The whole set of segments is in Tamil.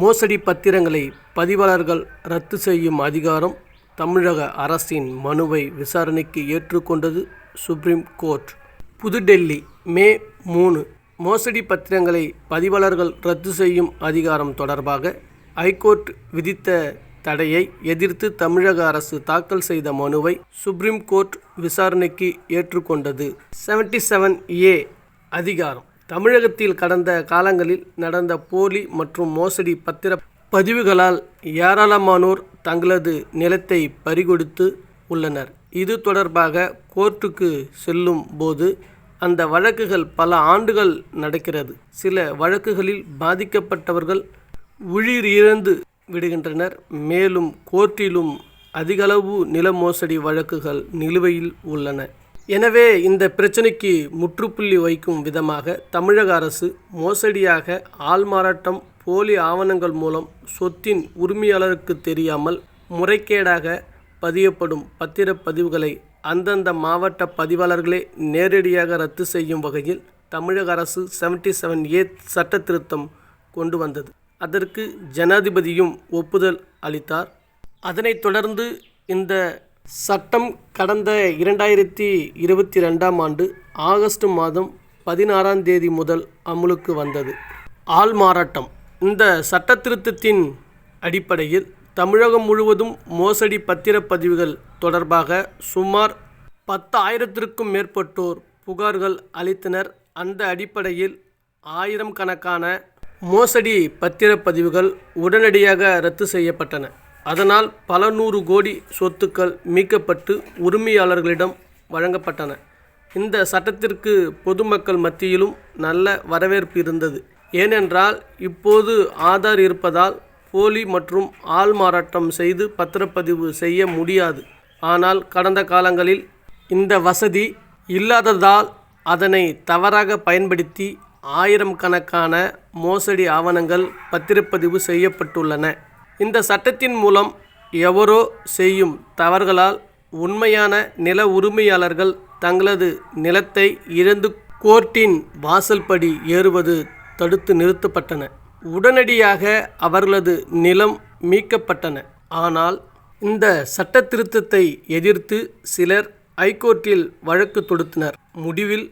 மோசடி பத்திரங்களை பதிவாளர்கள் ரத்து செய்யும் அதிகாரம் தமிழக அரசின் மனுவை விசாரணைக்கு ஏற்றுக்கொண்டது சுப்ரீம் கோர்ட். புதுடெல்லி மே மூணு. மோசடி பத்திரங்களை பதிவாளர்கள் ரத்து செய்யும் அதிகாரம் தொடர்பாக ஐகோர்ட் விதித்த தடையை எதிர்த்து தமிழக அரசு தாக்கல் செய்த மனுவை சுப்ரீம் கோர்ட் விசாரணைக்கு ஏற்றுக்கொண்டது. 77 செவன் ஏ அதிகாரம். தமிழகத்தில் கடந்த காலங்களில் நடந்த போலி மற்றும் மோசடி பத்திர பதிவுகளால் ஏராளமானோர் தங்களது நிலத்தை பறிகொடுத்து உள்ளனர். இது தொடர்பாக கோர்ட்டுக்கு செல்லும் போது அந்த வழக்குகள் பல ஆண்டுகள் நடக்கிறது. சில வழக்குகளில் பாதிக்கப்பட்டவர்கள் உயிர் இழந்து விடுகின்றனர். மேலும் கோர்ட்டிலும் அதிகளவு நில மோசடி வழக்குகள் நிலுவையில் உள்ளன. எனவே இந்த பிரச்சனைக்கு முற்றுப்புள்ளி வைக்கும் விதமாக தமிழக அரசு மோசடியாக ஆள்மாறாட்டம் போலி ஆவணங்கள் மூலம் சொத்தின் உரிமையாளருக்கு தெரியாமல் முறைகேடாக பதியப்படும் பத்திரப்பதிவுகளை அந்தந்த மாவட்ட பதிவாளர்களே நேரடியாக ரத்து செய்யும் வகையில் தமிழக அரசு 77 செவன் ஏ சட்ட திருத்தம் கொண்டு வந்தது. அதற்கு ஜனாதிபதியும் ஒப்புதல் அளித்தார். அதனைத் தொடர்ந்து இந்த சட்டம் கடந்த இரண்டாயிரத்தி இருபத்தி ரெண்டாம் ஆண்டு ஆகஸ்ட் மாதம் பதினாறாம் தேதி முதல் அமுலுக்கு வந்தது. ஆள் மாறாட்டம். இந்த சட்ட திருத்தத்தின் அடிப்படையில் தமிழகம் முழுவதும் மோசடி பத்திரப்பதிவுகள் தொடர்பாக சுமார் பத்தாயிரத்திற்கும் மேற்பட்டோர் புகார்கள் அளித்தனர். அந்த அடிப்படையில் ஆயிரம் கணக்கான மோசடி பத்திரப்பதிவுகள் உடனடியாக ரத்து செய்யப்பட்டன. அதனால் பல நூறு கோடி சொத்துக்கள் மீட்கப்பட்டு உரிமையாளர்களிடம் வழங்கப்பட்டன. இந்த சட்டத்திற்கு பொதுமக்கள் மத்தியிலும் நல்ல வரவேற்பு இருந்தது. ஏனென்றால் இப்போது ஆதார் இருப்பதால் போலி மற்றும் ஆள் மாறாட்டம் செய்து பத்திரப்பதிவு செய்ய முடியாது. ஆனால் கடந்த காலங்களில் இந்த வசதி இல்லாததால் அதனை தவறாக பயன்படுத்தி ஆயிரம் கணக்கான மோசடி ஆவணங்கள் பத்திரப்பதிவு செய்யப்பட்டுள்ளன. இந்த சட்டத்தின் மூலம் எவரோ செய்யும் தவறுகளால் உண்மையான நில உரிமையாளர்கள் தங்களது நிலத்தை இழந்து கோர்ட்டின் வாசல்படி ஏறுவது தடுத்து நிறுத்தப்பட்டன. உடனடியாக அவர்களது நிலம் மீட்கப்பட்டன. ஆனால் இந்த சட்ட திருத்தத்தை எதிர்த்து சிலர் ஐகோர்ட்டில் வழக்கு தொடுத்தனர். முடிவில்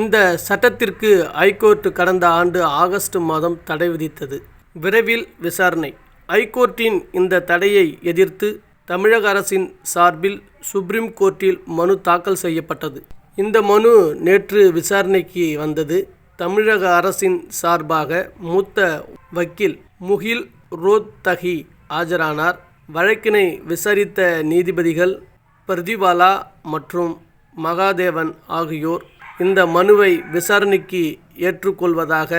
இந்த சட்டத்திற்கு ஐகோர்ட் கடந்த ஆண்டு ஆகஸ்ட் மாதம் தடை விதித்தது. விரைவில் விசாரணை. ஐகோர்ட்டின் இந்த தடையை எதிர்த்து தமிழக அரசின் சார்பில் சுப்ரீம் கோர்ட்டில் மனு தாக்கல் செய்யப்பட்டது. இந்த மனு நேற்று விசாரணைக்கு வந்தது. தமிழக அரசின் சார்பாக மூத்த வக்கீல் முகில் ரோத்தகி ஆஜரானார். வழக்கினை விசாரித்த நீதிபதிகள் பிரதிவாலா மற்றும் மகாதேவன் ஆகியோர் இந்த மனுவை விசாரணைக்கு ஏற்றுக்கொள்வதாக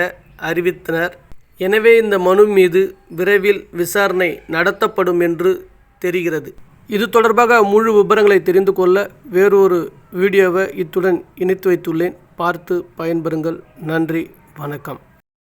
அறிவித்தனர். எனவே இந்த மனு மீது விரைவில் விசாரணை நடத்தப்படும் என்று தெரிகிறது. இது தொடர்பாக முழு விபரங்களை தெரிந்து கொள்ள வேறொரு வீடியோவை இத்துடன் இணைத்து வைத்துள்ளேன். பார்த்து பயன்பெறுங்கள். நன்றி. வணக்கம்.